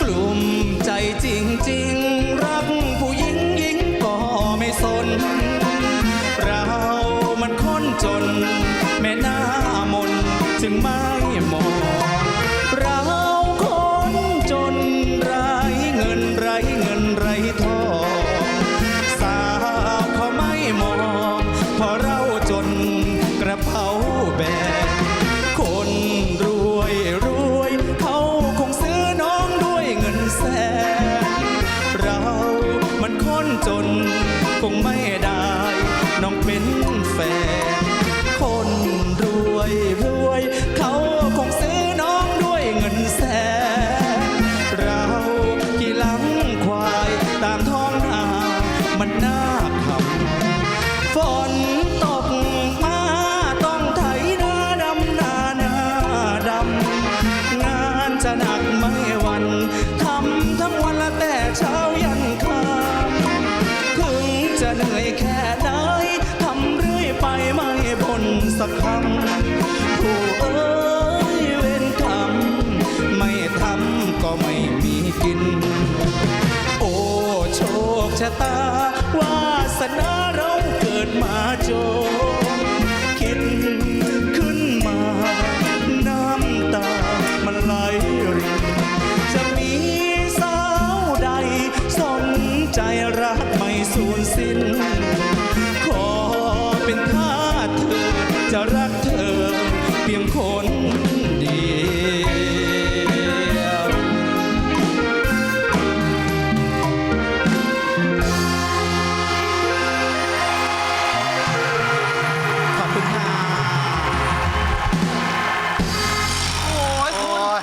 กลุ่มใจจริง ๆ รักผู้หญิงหญิงก็ไม่สน เรามันคนจน แม่หน้ามนจึงม่ม ระเป๋าแบกคนรวยรวยเขาคงซื้อน้องด้วยเงินแสนเรามันคนจนคงไม่ได้ น้องเป็นแฟนคนรวยรวยเขา เช้ายันค่ำถึงจะเหนื่อยแค่ไหนทำเรื่อยไปไม่บ่นสักคำผู้เอ้ยเวรกรรมไม่ทำก็ไม่มีกิน โอ้โชคชะตาวาสนาเราเกิดมาจน ไม่สูญสิ้น ขอเป็นท่า